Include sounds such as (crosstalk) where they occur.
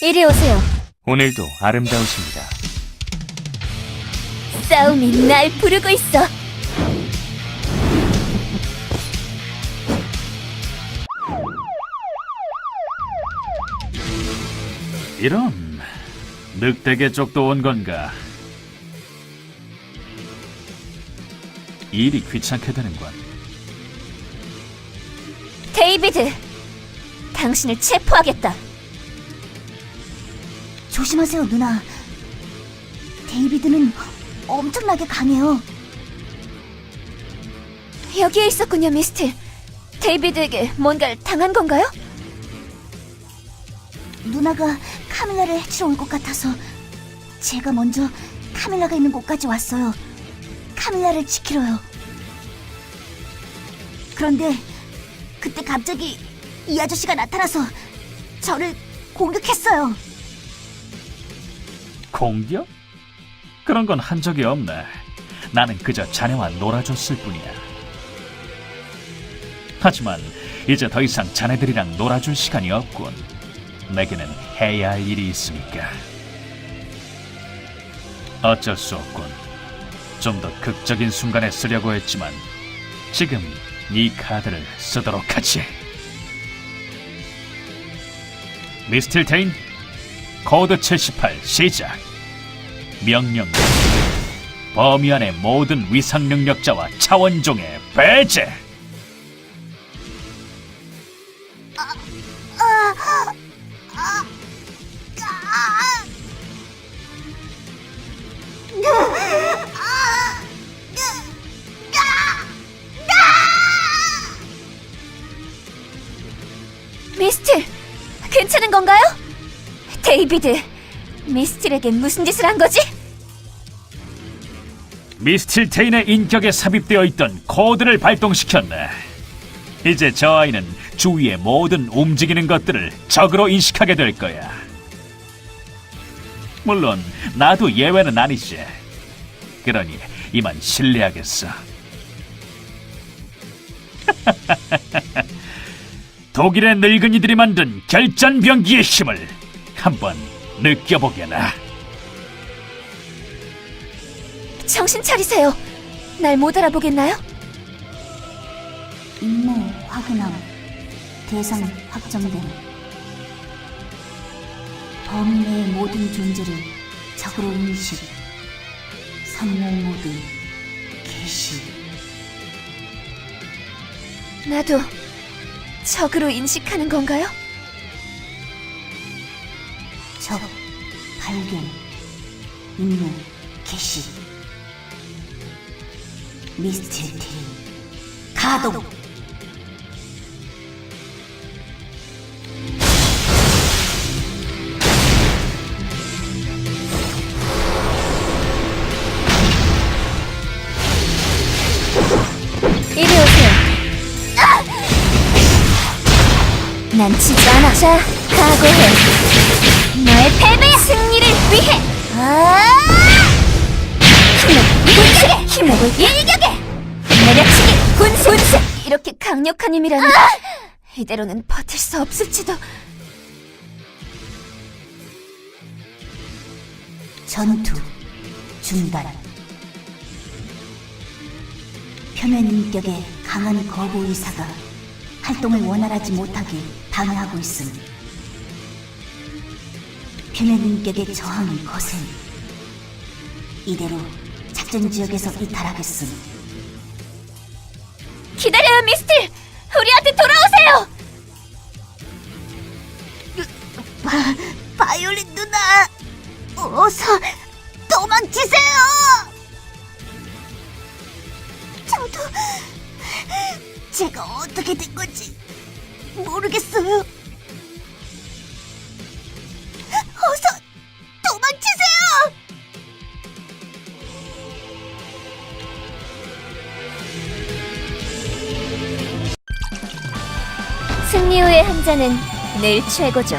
이리 오세요. 오늘도 아름다우십니다. 싸움이 날 부르고 있어. 이런 늑대계 쪽도 온 건가? 일이 귀찮게 되는군. 데이비드, 당신을 체포하겠다. 조심하세요, 누나. 데이비드는 엄청나게 강해요. 여기에 있었군요, 미스틸. 데이비드에게 뭔가를 당한 건가요? 누나가 카밀라를 해치러 올 것 같아서 제가 먼저 카밀라가 있는 곳까지 왔어요. 카밀라를 지키러요. 그런데 그때 갑자기 이 아저씨가 나타나서 저를 공격했어요. 공격? 그런 건 한 적이 없네. 나는 그저 자네와 놀아줬을 뿐이야. 하지만 이제 더 이상 자네들이랑 놀아줄 시간이 없군. 내게는 해야 할 일이 있으니까. 어쩔 수 없군. 좀 더 극적인 순간에 쓰려고 했지만 지금 네 카드를 쓰도록 하지. 미스틸 테인 코드 78 시작. 명령. 범위 안의 모든 위상 능력자와 차원종의 배제. 미스틸, 괜찮은 건가요? 데이비드, 미스틸에게 무슨 짓을 한 거지? 미스틸 테인의 인격에 삽입되어 있던 코드를 발동시켰네. 이제 저 아이는 주위의 모든 움직이는 것들을 적으로 인식하게 될 거야. 물론 나도 예외는 아니지. 그러니 이만 실례하겠어. (laughs) 독일의 늙은이들이 만든 결전 병기의 힘을 한번 느껴보게나. 정신 차리세요. 날 못 알아보겠나요? 임무 확인함. 대상 확정됨. 범위 내의 모든 존재를 적으로 인식. 선멸 모드 개시. 나도 적으로 인식하는 건가요? 적 발견. 임무 개시. 미스틸 테인 가동. 난 지지 않아. 자, 각오해. 너의 패배 승리를 위해. 아! 힘을 일격에 힘을 일격에 내려치기. 군수. 군수. 이렇게 강력한 힘이라니. 이대로는 버틸 수 없을지도. 전투 중단. 표면 인격의 강한 거부 의사가 활동을 원활하지 못하게 방해하고 있음. 표면 인격의 저항이 거센. 이대로 작전 지역에서 이탈하겠음. 기다려요 미스틸 어떻게 된 건지 모르겠어요. 어서 도망치세요! 승리 후의 한 잔은 늘 최고죠